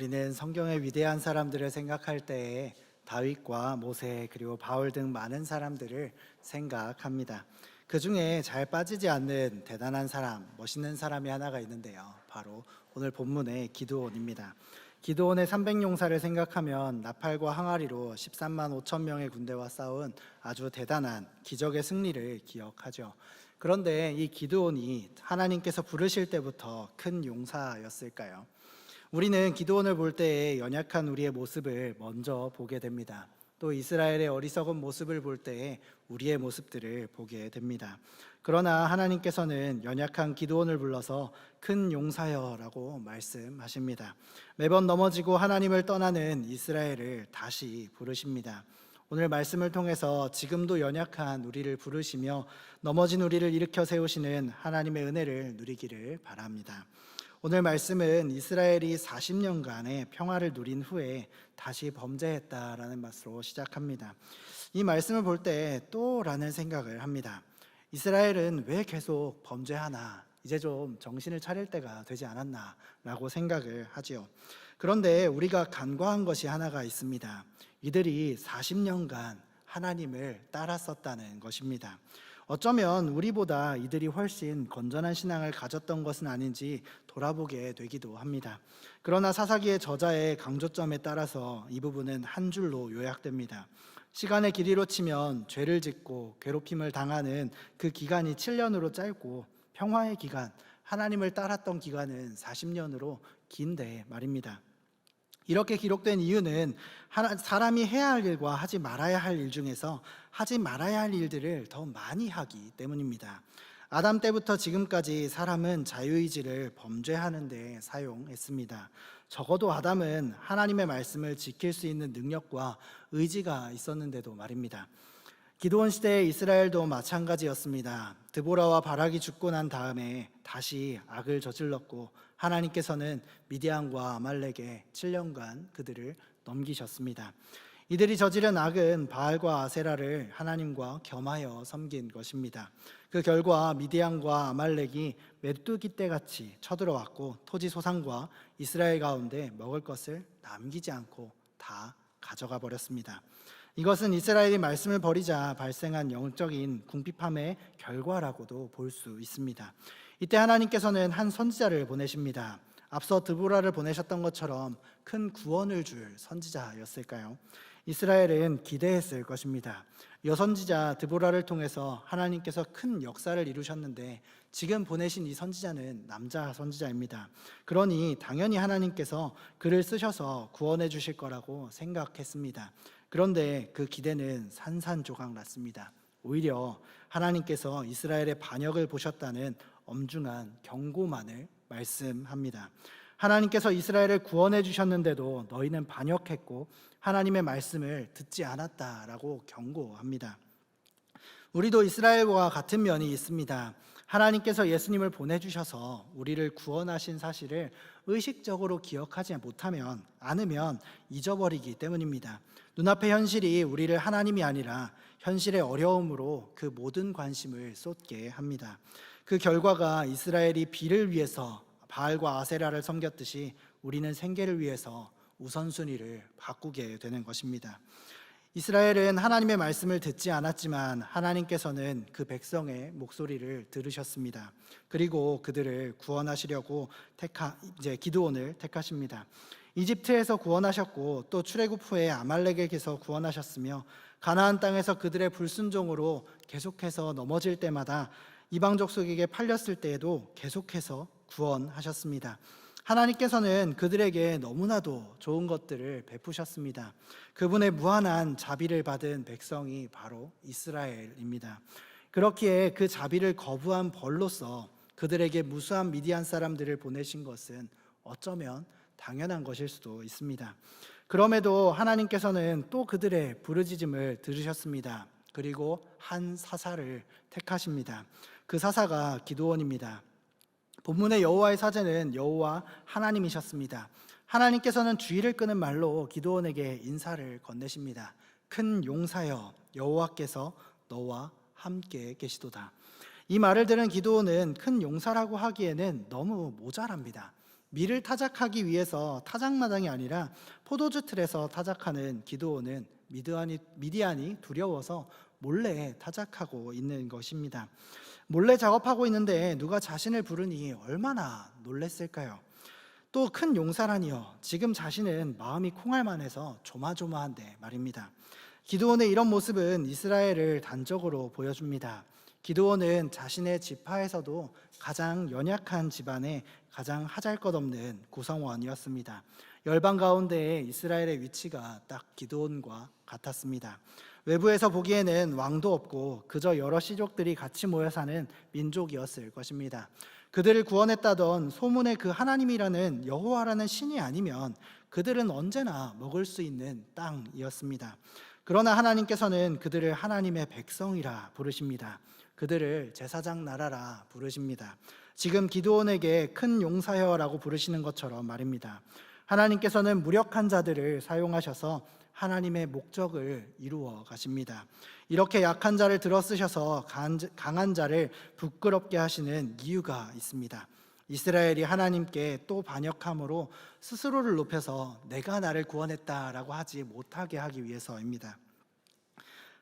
우리는 성경의 위대한 사람들을 생각할 때에 다윗과 모세 그리고 바울 등 많은 사람들을 생각합니다. 그 중에 잘 빠지지 않는 대단한 사람, 멋있는 사람이 하나가 있는데요. 바로 오늘 본문의 기드온입니다. 기드온의 300용사를 생각하면 나팔과 항아리로 13만 5천 명의 군대와 싸운 아주 대단한 기적의 승리를 기억하죠. 그런데 이 기드온이 하나님께서 부르실 때부터 큰 용사였을까요? 우리는 기도원을 볼 때에 연약한 우리의 모습을 먼저 보게 됩니다. 또 이스라엘의 어리석은 모습을 볼 때에 우리의 모습들을 보게 됩니다. 그러나 하나님께서는 연약한 기도원을 불러서 큰 용사여라고 말씀하십니다. 매번 넘어지고 하나님을 떠나는 이스라엘을 다시 부르십니다. 오늘 말씀을 통해서 지금도 연약한 우리를 부르시며 넘어진 우리를 일으켜 세우시는 하나님의 은혜를 누리기를 바랍니다. 오늘 말씀은 이스라엘이 40년간의 평화를 누린 후에 다시 범죄했다라는 말씀으로 시작합니다. 이 말씀을 볼 때 또라는 생각을 합니다. 이스라엘은 왜 계속 범죄하나? 이제 좀 정신을 차릴 때가 되지 않았나라고 생각을 하지요. 그런데 우리가 간과한 것이 하나가 있습니다. 이들이 40년간 하나님을 따랐었다는 것입니다. 어쩌면 우리보다 이들이 훨씬 건전한 신앙을 가졌던 것은 아닌지 돌아보게 되기도 합니다. 그러나 사사기의 저자의 강조점에 따라서 이 부분은 한 줄로 요약됩니다. 시간의 길이로 치면 죄를 짓고 괴롭힘을 당하는 그 기간이 7년으로 짧고 평화의 기간, 하나님을 따랐던 기간은 40년으로 긴데 말입니다. 이렇게 기록된 이유는 사람이 해야 할 일과 하지 말아야 할 일 중에서 하지 말아야 할 일들을 더 많이 하기 때문입니다. 아담 때부터 지금까지 사람은 자유의지를 범죄하는 데 사용했습니다. 적어도 아담은 하나님의 말씀을 지킬 수 있는 능력과 의지가 있었는데도 말입니다. 기도원 시대의 이스라엘도 마찬가지였습니다. 드보라와 바락이 죽고 난 다음에 다시 악을 저질렀고 하나님께서는 미디안과 아말렉에 7년간 그들을 넘기셨습니다. 이들이 저지른 악은 바알과 아세라를 하나님과 겸하여 섬긴 것입니다. 그 결과 미디안과 아말렉이 메뚜기 떼같이 쳐들어왔고 토지 소산과 이스라엘 가운데 먹을 것을 남기지 않고 다 가져가 버렸습니다. 이것은 이스라엘이 말씀을 버리자 발생한 영적인 궁핍함의 결과라고도 볼 수 있습니다. 이때 하나님께서는 한 선지자를 보내십니다. 앞서 드보라를 보내셨던 것처럼 큰 구원을 줄 선지자였을까요? 이스라엘은 기대했을 것입니다. 여선지자 드보라를 통해서 하나님께서 큰 역사를 이루셨는데 지금 보내신 이 선지자는 남자 선지자입니다. 그러니 당연히 하나님께서 그를 쓰셔서 구원해 주실 거라고 생각했습니다. 그런데 그 기대는 산산조각 났습니다. 오히려 하나님께서 이스라엘의 반역을 보셨다는 엄중한 경고만을 말씀합니다. 하나님께서 이스라엘을 구원해 주셨는데도 너희는 반역했고 하나님의 말씀을 듣지 않았다라고 경고합니다. 우리도 이스라엘과 같은 면이 있습니다. 하나님께서 예수님을 보내주셔서 우리를 구원하신 사실을 의식적으로 기억하지 못하면, 않으면 잊어버리기 때문입니다. 눈앞의 현실이 우리를 하나님이 아니라 현실의 어려움으로 그 모든 관심을 쏟게 합니다. 그 결과가 이스라엘이 비를 위해서 바알과 아세라를 섬겼듯이 우리는 생계를 위해서 우선순위를 바꾸게 되는 것입니다. 이스라엘은 하나님의 말씀을 듣지 않았지만 하나님께서는 그 백성의 목소리를 들으셨습니다. 그리고 그들을 구원하시려고 택하 이제 기드온을 택하십니다. 이집트에서 구원하셨고 또 출애굽 후에 아말렉에게서 구원하셨으며 가나안 땅에서 그들의 불순종으로 계속해서 넘어질 때마다 이방 족 속에게 팔렸을 때에도 계속해서 구원하셨습니다. 하나님께서는 그들에게 너무나도 좋은 것들을 베푸셨습니다. 그분의 무한한 자비를 받은 백성이 바로 이스라엘입니다. 그렇기에 그 자비를 거부한 벌로서 그들에게 무수한 미디안 사람들을 보내신 것은 어쩌면 당연한 것일 수도 있습니다. 그럼에도 하나님께서는 또 그들의 부르짖음을 들으셨습니다. 그리고 한 사사를 택하십니다. 그 사사가 기도원입니다. 본문의 여호와의 사제는 여호와 하나님이셨습니다. 하나님께서는 주의를 끄는 말로 기도원에게 인사를 건네십니다. 큰 용사여 여호와께서 너와 함께 계시도다. 이 말을 들은 기도원은 큰 용사라고 하기에는 너무 모자랍니다. 밀을 타작하기 위해서 타작마당이 아니라 포도주 틀에서 타작하는 기도원은 미디안이, 미디안이 두려워서 몰래 타작하고 있는 것입니다. 몰래 작업하고 있는데 누가 자신을 부르니 얼마나 놀랬을까요? 또 큰 용사라니요. 지금 자신은 마음이 콩알만해서 조마조마한데 말입니다. 기도원의 이런 모습은 이스라엘을 단적으로 보여줍니다. 기도원은 자신의 지파에서도 가장 연약한 집안의 가장 하잘것없는 구성원이었습니다. 열방 가운데 이스라엘의 위치가 딱 기도원과 같았습니다. 외부에서 보기에는 왕도 없고 그저 여러 시족들이 같이 모여 사는 민족이었을 것입니다. 그들을 구원했다던 소문의 그 하나님이라는 여호와라는 신이 아니면 그들은 언제나 먹을 수 있는 땅이었습니다. 그러나 하나님께서는 그들을 하나님의 백성이라 부르십니다. 그들을 제사장 나라라 부르십니다. 지금 기도원에게 큰 용사여라고 부르시는 것처럼 말입니다. 하나님께서는 무력한 자들을 사용하셔서 하나님의 목적을 이루어 가십니다. 이렇게 약한 자를 들어쓰셔서 강한 자를 부끄럽게 하시는 이유가 있습니다. 이스라엘이 하나님께 또 반역함으로 스스로를 높여서 내가 나를 구원했다라고 하지 못하게 하기 위해서입니다.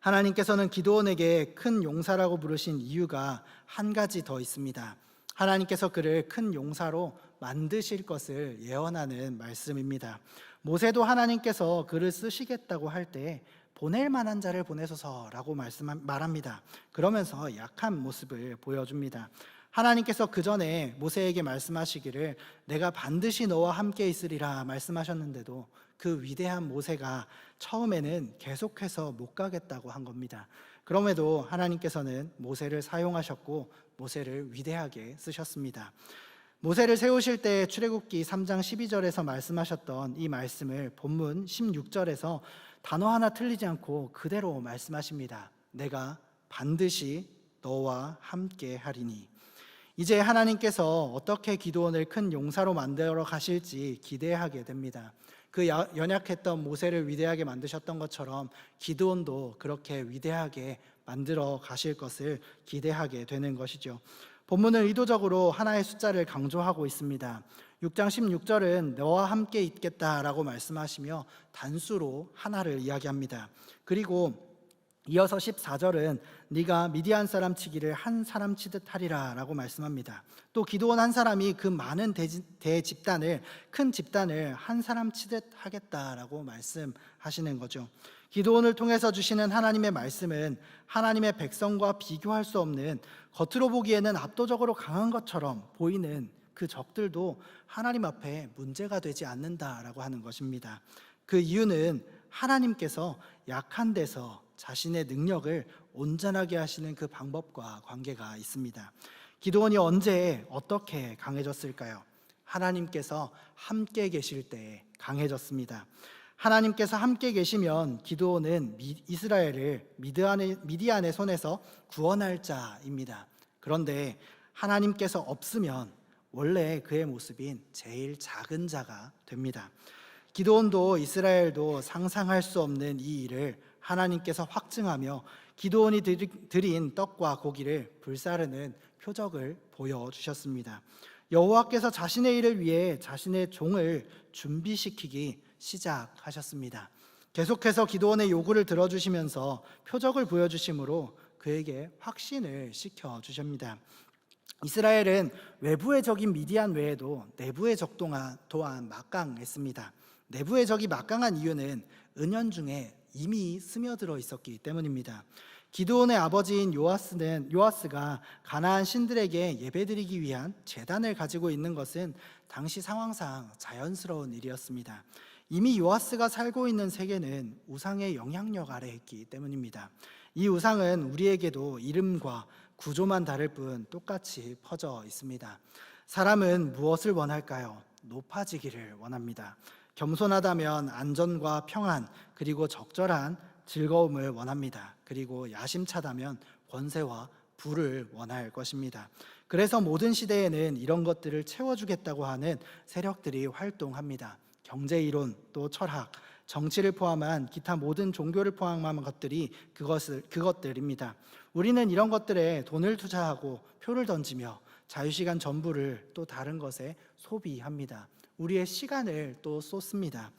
하나님께서는 기도원에게 큰 용사라고 부르신 이유가 한 가지 더 있습니다. 하나님께서 그를 큰 용사로 만드실 것을 예언하는 말씀입니다. 모세도 하나님께서 그를 쓰시겠다고 할 때 보낼 만한 자를 보내소서라고 말씀 말합니다. 그러면서 약한 모습을 보여줍니다. 하나님께서 그 전에 모세에게 말씀하시기를 내가 반드시 너와 함께 있으리라 말씀하셨는데도 그 위대한 모세가 처음에는 계속해서 못 가겠다고 한 겁니다. 그럼에도 하나님께서는 모세를 사용하셨고 모세를 위대하게 쓰셨습니다. 모세를 세우실 때 출애굽기 3장 12절에서 말씀하셨던 이 말씀을 본문 16절에서 단어 하나 틀리지 않고 그대로 말씀하십니다. 내가 반드시 너와 함께 하리니. 이제 하나님께서 어떻게 기도원을 큰 용사로 만들어 가실지 기대하게 됩니다. 그 연약했던 모세를 위대하게 만드셨던 것처럼 기도원도 그렇게 위대하게 만들어 가실 것을 기대하게 되는 것이죠. 본문은 의도적으로 하나의 숫자를 강조하고 있습니다. 6장 16절은 너와 함께 있겠다라고 말씀하시며 단수로 하나를 이야기합니다. 그리고 이어서 14절은 네가 미디안 사람 치기를 한 사람 치듯 하리라라고 말씀합니다. 또 기도원 한 사람이 그 많은 대 집단을 큰 집단을 한 사람 치듯 하겠다라고 말씀하시는 거죠. 기도원을 통해서 주시는 하나님의 말씀은 하나님의 백성과 비교할 수 없는 겉으로 보기에는 압도적으로 강한 것처럼 보이는 그 적들도 하나님 앞에 문제가 되지 않는다라고 하는 것입니다. 그 이유는 하나님께서 약한 데서 자신의 능력을 온전하게 하시는 그 방법과 관계가 있습니다. 기도원이 언제 어떻게 강해졌을까요? 하나님께서 함께 계실 때 강해졌습니다. 하나님께서 함께 계시면 기도는 이스라엘을 미디안의 손에서 구원할 자입니다. 그런데 하나님께서 없으면 원래 그의 모습인 제일 작은 자가 됩니다. 기도원도 이스라엘도 상상할 수 없는 이 일을 하나님께서 확증하며 기도원이 드린 떡과 고기를 불사르는 표적을 보여주셨습니다. 여호와께서 자신의 일을 위해 자신의 종을 준비시키기 시작하셨습니다. 계속해서 기도원의 요구를 들어주시면서 표적을 보여주심으로 그에게 확신을 시켜 주십니다. 이스라엘은 외부의 적인 미디안 외에도 내부의 적 또한 막강했습니다. 내부의 적이 막강한 이유는 은연중에 이미 스며들어 있었기 때문입니다. 기도원의 아버지인 요아스는 요아스가 가나안 신들에게 예배드리기 위한 제단을 가지고 있는 것은 당시 상황상 자연스러운 일이었습니다. 이미 요아스가 살고 있는 세계는 우상의 영향력 아래 있기 때문입니다. 이 우상은 우리에게도 이름과 구조만 다를 뿐 똑같이 퍼져 있습니다. 사람은 무엇을 원할까요? 높아지기를 원합니다. 겸손하다면 안전과 평안 그리고 적절한 즐거움을 원합니다. 그리고 야심차다면 권세와 부를 원할 것입니다. 그래서 모든 시대에는 이런 것들을 채워주겠다고 하는 세력들이 활동합니다. 경제 이론, 또 철학, 정치를 포함한 기타 모든 종교를 포함한 것들이 그것을 그것들입니다. 우리는 이런 것들에 돈을 투자하고 표를 던지며 자유시간 전부를 또 다른 것에 소비합니다. 우리의 시간을 또 쏟습니다.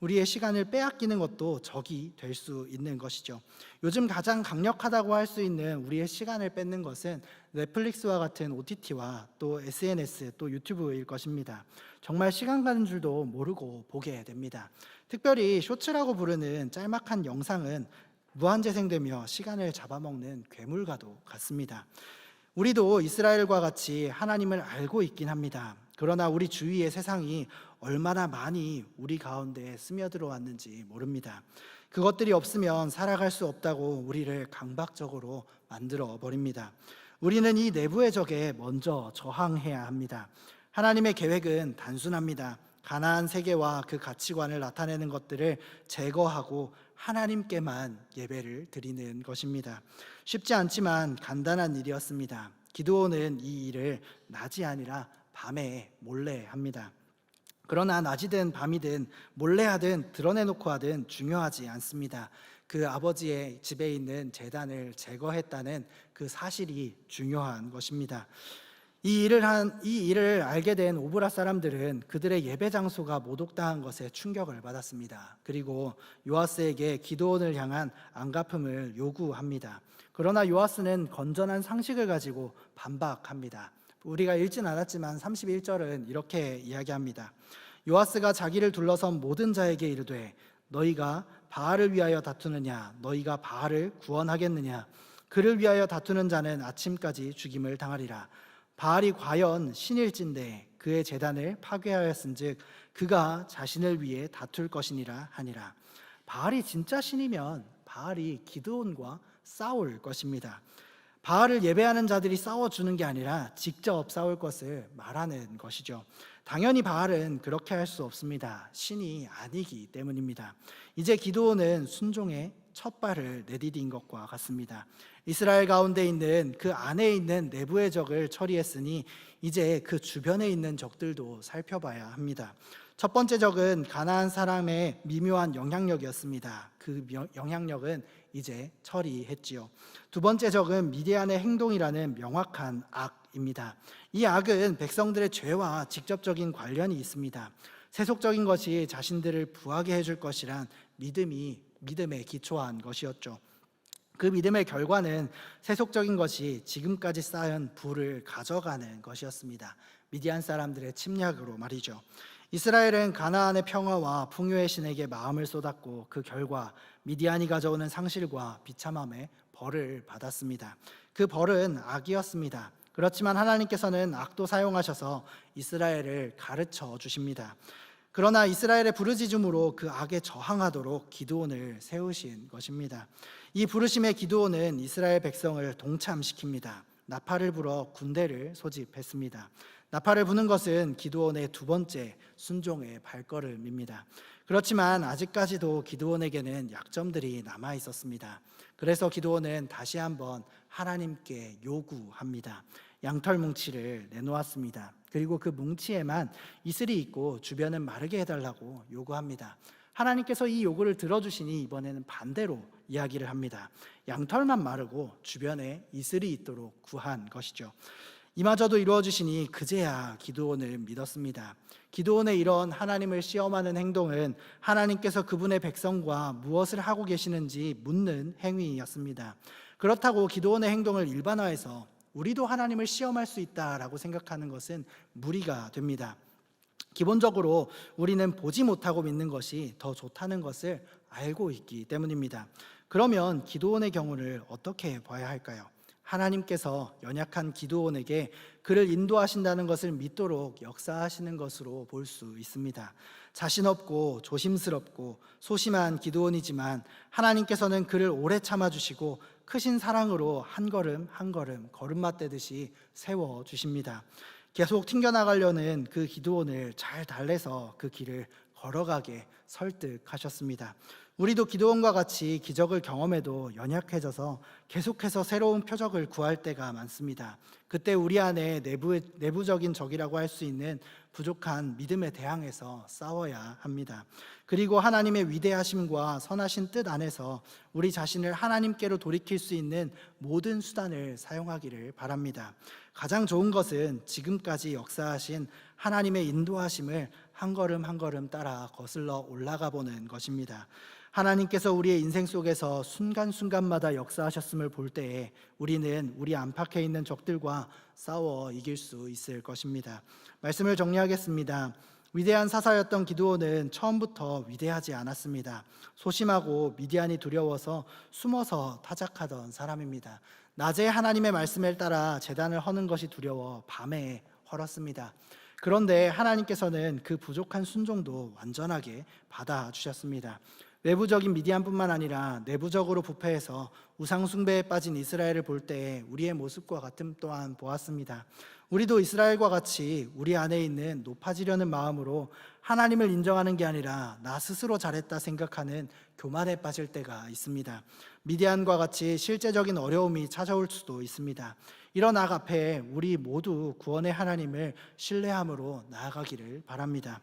우리의 시간을 빼앗기는 것도 적이 될 수 있는 것이죠. 요즘 가장 강력하다고 할 수 있는 우리의 시간을 뺏는 것은 넷플릭스와 같은 OTT와 또 SNS 또 유튜브일 것입니다. 정말 시간 가는 줄도 모르고 보게 됩니다. 특별히 쇼츠라고 부르는 짤막한 영상은 무한재생되며 시간을 잡아먹는 괴물과도 같습니다. 우리도 이스라엘과 같이 하나님을 알고 있긴 합니다. 그러나 우리 주위의 세상이 얼마나 많이 우리 가운데 스며들어 왔는지 모릅니다. 그것들이 없으면 살아갈 수 없다고 우리를 강박적으로 만들어 버립니다. 우리는 이 내부의 적에 먼저 저항해야 합니다. 하나님의 계획은 단순합니다. 가나안 세계와 그 가치관을 나타내는 것들을 제거하고 하나님께만 예배를 드리는 것입니다. 쉽지 않지만 간단한 일이었습니다. 기도원은 이 일을 낮이 아니라 밤에 몰래 합니다. 그러나 낮이든 밤이든 몰래 하든 드러내놓고 하든 중요하지 않습니다. 그 아버지의 집에 있는 재단을 제거했다는 그 사실이 중요한 것입니다. 이 일을 한 이 일을 알게 된 오브라 사람들은 그들의 예배 장소가 모독당한 것에 충격을 받았습니다. 그리고 요아스에게 기도원을 향한 안 갚음을 요구합니다. 그러나 요아스는 건전한 상식을 가지고 반박합니다. 우리가 읽진 않았지만 31절은 이렇게 이야기합니다. 요아스가 자기를 둘러선 모든 자에게 이르되 너희가 바알을 위하여 다투느냐 너희가 바알을 구원하겠느냐 그를 위하여 다투는 자는 아침까지 죽임을 당하리라 바알이 과연 신일진데 그의 재단을 파괴하였은즉 그가 자신을 위해 다툴 것이니라 하니라 바알이 진짜 신이면 바알이 기드온과 싸울 것입니다. 바알을 예배하는 자들이 싸워주는 게 아니라 직접 싸울 것을 말하는 것이죠. 당연히 바알은 그렇게 할 수 없습니다. 신이 아니기 때문입니다. 이제 기도원은 순종의 첫 발을 내디딘 것과 같습니다. 이스라엘 가운데 있는 그 안에 있는 내부의 적을 처리했으니 이제 그 주변에 있는 적들도 살펴봐야 합니다. 첫 번째 적은 가나안 사람의 미묘한 영향력이었습니다. 그 영향력은 이제 처리했지요. 두 번째 적은 미디안의 행동이라는 명확한 악입니다. 이 악은 백성들의 죄와 직접적인 관련이 있습니다. 세속적인 것이 자신들을 부하게 해줄 것이란 믿음이 믿음에 기초한 것이었죠. 그 믿음의 결과는 세속적인 것이 지금까지 쌓은 부를 가져가는 것이었습니다. 미디안 사람들의 침략으로 말이죠. 이스라엘은 가나안의 평화와 풍요의 신에게 마음을 쏟았고 그 결과 미디안이 가져오는 상실과 비참함의 벌을 받았습니다. 그 벌은 악이었습니다. 그렇지만 하나님께서는 악도 사용하셔서 이스라엘을 가르쳐 주십니다. 그러나 이스라엘의 부르짖음으로 그 악에 저항하도록 기도원을 세우신 것입니다. 이 부르심의 기도원은 이스라엘 백성을 동참시킵니다. 나팔을 불어 군대를 소집했습니다. 나팔을 부는 것은 기도원의 두 번째 순종의 발걸음입니다. 그렇지만 아직까지도 기도원에게는 약점들이 남아 있었습니다. 그래서 기도원은 다시 한번 하나님께 요구합니다. 양털 뭉치를 내놓았습니다. 그리고 그 뭉치에만 이슬이 있고 주변은 마르게 해달라고 요구합니다. 하나님께서 이 요구를 들어주시니 이번에는 반대로 이야기를 합니다. 양털만 마르고 주변에 이슬이 있도록 구한 것이죠. 이마저도 이루어지시니 그제야 기도원을 믿었습니다. 기도원의 이런 하나님을 시험하는 행동은 하나님께서 그분의 백성과 무엇을 하고 계시는지 묻는 행위였습니다. 그렇다고 기도원의 행동을 일반화해서 우리도 하나님을 시험할 수 있다라고 생각하는 것은 무리가 됩니다. 기본적으로 우리는 보지 못하고 믿는 것이 더 좋다는 것을 알고 있기 때문입니다. 그러면 기도원의 경우를 어떻게 봐야 할까요? 하나님께서 연약한 기도원에게 그를 인도하신다는 것을 믿도록 역사하시는 것으로 볼 수 있습니다. 자신 없고 조심스럽고 소심한 기도원이지만 하나님께서는 그를 오래 참아주시고 크신 사랑으로 한 걸음 한 걸음 걸음마 떼듯이 세워 주십니다. 계속 튕겨나가려는 그 기도원을 잘 달래서 그 길을 걸어가게 설득하셨습니다. 우리도 기도원과 같이 기적을 경험해도 연약해져서 계속해서 새로운 표적을 구할 때가 많습니다. 그때 우리 안에 내부, 내부적인 적이라고 할 수 있는 부족한 믿음에 대항해서 싸워야 합니다. 그리고 하나님의 위대하심과 선하신 뜻 안에서 우리 자신을 하나님께로 돌이킬 수 있는 모든 수단을 사용하기를 바랍니다. 가장 좋은 것은 지금까지 역사하신 하나님의 인도하심을 한 걸음 한 걸음 따라 거슬러 올라가 보는 것입니다. 하나님께서 우리의 인생 속에서 순간순간마다 역사하셨음을 볼 때에 우리는 우리 안팎에 있는 적들과 싸워 이길 수 있을 것입니다. 말씀을 정리하겠습니다. 위대한 사사였던 기드온은 처음부터 위대하지 않았습니다. 소심하고 미디안이 두려워서 숨어서 타작하던 사람입니다. 낮에 하나님의 말씀을 따라 재단을 허는 것이 두려워 밤에 헐었습니다. 그런데 하나님께서는 그 부족한 순종도 완전하게 받아주셨습니다. 외부적인 미디안뿐만 아니라 내부적으로 부패해서 우상 숭배에 빠진 이스라엘을 볼때 우리의 모습과 같음 또한 보았습니다. 우리도 이스라엘과 같이 우리 안에 있는 높아지려는 마음으로 하나님을 인정하는 게 아니라 나 스스로 잘했다 생각하는 교만에 빠질 때가 있습니다. 미디안과 같이 실제적인 어려움이 찾아올 수도 있습니다. 이런 악 앞에 우리 모두 구원의 하나님을 신뢰함으로 나아가기를 바랍니다.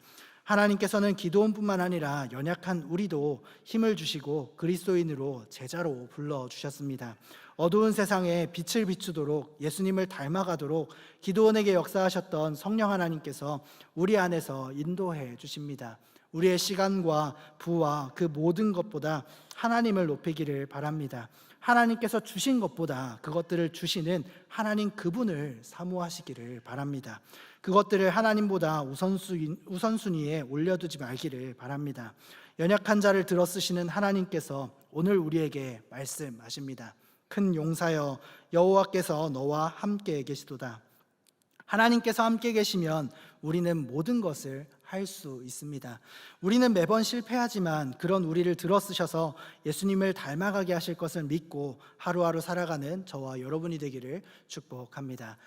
하나님께서는 기도원뿐만 아니라 연약한 우리도 힘을 주시고 그리스도인으로 제자로 불러 주셨습니다. 어두운 세상에 빛을 비추도록 예수님을 닮아가도록 기도원에게 역사하셨던 성령 하나님께서 우리 안에서 인도해 주십니다. 우리의 시간과 부와 그 모든 것보다 하나님을 높이기를 바랍니다. 하나님께서 주신 것보다 그것들을 주시는 하나님 그분을 사모하시기를 바랍니다. 그것들을 하나님보다 우선순위, 우선순위에 올려두지 말기를 바랍니다. 연약한 자를 들어 쓰시는 하나님께서 오늘 우리에게 말씀하십니다. 큰 용사여 여호와께서 너와 함께 계시도다. 하나님께서 함께 계시면 우리는 모든 것을 할 수 있습니다. 우리는 매번 실패하지만 그런 우리를 들어 쓰셔서 예수님을 닮아가게 하실 것을 믿고 하루하루 살아가는 저와 여러분이 되기를 축복합니다.